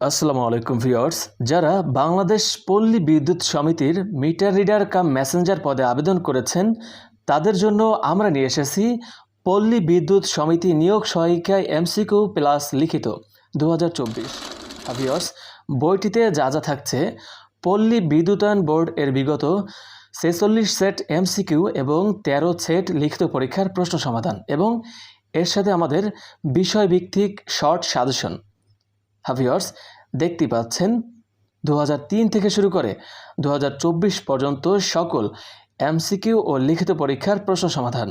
আসসালামু আলাইকুম ভিউয়ার্স। যারা বাংলাদেশ পল্লী বিদ্যুৎ সমিতির মিটার রিডার কাম মেসেঞ্জার পদে আবেদন করেছেন, তাদের জন্য আমরা নিয়ে এসেছি পল্লী বিদ্যুৎ সমিতি নিয়োগ সহায়িকায় এমসিকিউ প্লাস লিখিত দু হাজার ভিউয়ার্স, বইটিতে যা যা থাকছে, পল্লী বিদ্যুতায়ন বোর্ড এর বিগত ছেচল্লিশ সেট এমসিকিউ এবং তেরো সেট লিখিত পরীক্ষার প্রশ্ন সমাধান এবং এর সাথে আমাদের বিষয়ভিত্তিক শর্ট সাজেশন। হাভিয়ার্স দেখতে পাচ্ছেন দু হাজার তিন থেকে শুরু করে দু হাজার চব্বিশ পর্যন্ত সকল এমসিকিউ ও লিখিত পরীক্ষার প্রশ্ন সমাধান।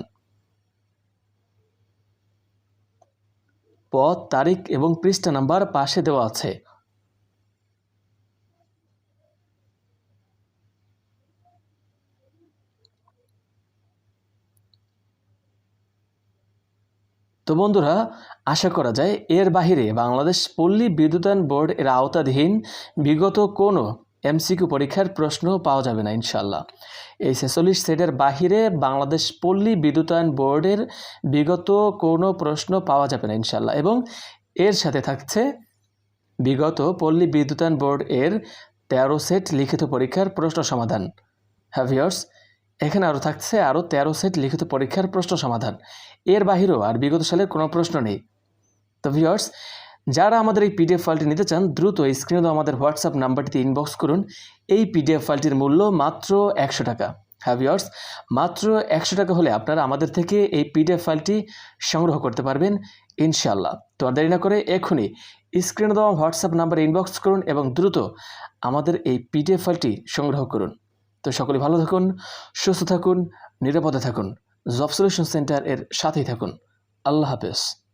পদ তারিখ এবং পৃষ্ঠা নাম্বার পাশে দেওয়া আছে। তো বন্ধুরা, আশা করা যায় এর বাহিরে বাংলাদেশ পল্লী বিদ্যুতায়ন বোর্ড এর আওতাধীন বিগত কোনো এমসিকিউ পরীক্ষার প্রশ্ন পাওয়া যাবে না ইনশাল্লাহ এই ছেচল্লিশ সেটের বাহিরে বাংলাদেশ পল্লী বিদ্যুতায়ন বোর্ডের বিগত কোনো প্রশ্ন পাওয়া যাবে না ইনশাল্লাহ এবং এর সাথে থাকছে বিগত পল্লী বিদ্যুতায়ন বোর্ড এর তেরো সেট লিখিত পরীক্ষার প্রশ্ন সমাধান। হ্যাভিয়ার্স এখানে আরও থাকছে আরও তেরো সেট লিখিত পরীক্ষার প্রশ্ন সমাধান। এর বাহিরেও আর বিগত সালের কোনো প্রশ্ন নেই। তো ভিউয়ার্স, যারা আমাদের এই পিডিএফ ফাইলটি নিতে চান, দ্রুত স্ক্রিনে আমাদের হোয়াটসঅ্যাপ নাম্বারটিতে ইনবক্স করুন। এই পিডিএফ ফাইলটির মূল্য মাত্র একশো টাকা। হ্যাঁ ভিউয়ার্স, মাত্র একশো টাকা হলে আপনারা আমাদের থেকে এই পিডিএফ ফাইলটি সংগ্রহ করতে পারবেন ইনশাল্লাহ তো আর দেরি না করে এখনই স্ক্রিনে দেওয়া হোয়াটসঅ্যাপ নাম্বারে ইনবক্স করুন এবং দ্রুত আমাদের এই পিডিএফ ফাইলটি সংগ্রহ করুন। তো সকলে ভালো থাকুন, সুস্থ থাকুন, নিরাপদে থাকুন। জব সলিউশন সেন্টার এর সাথেই থাকুন। আল্লাহ হাফেজ।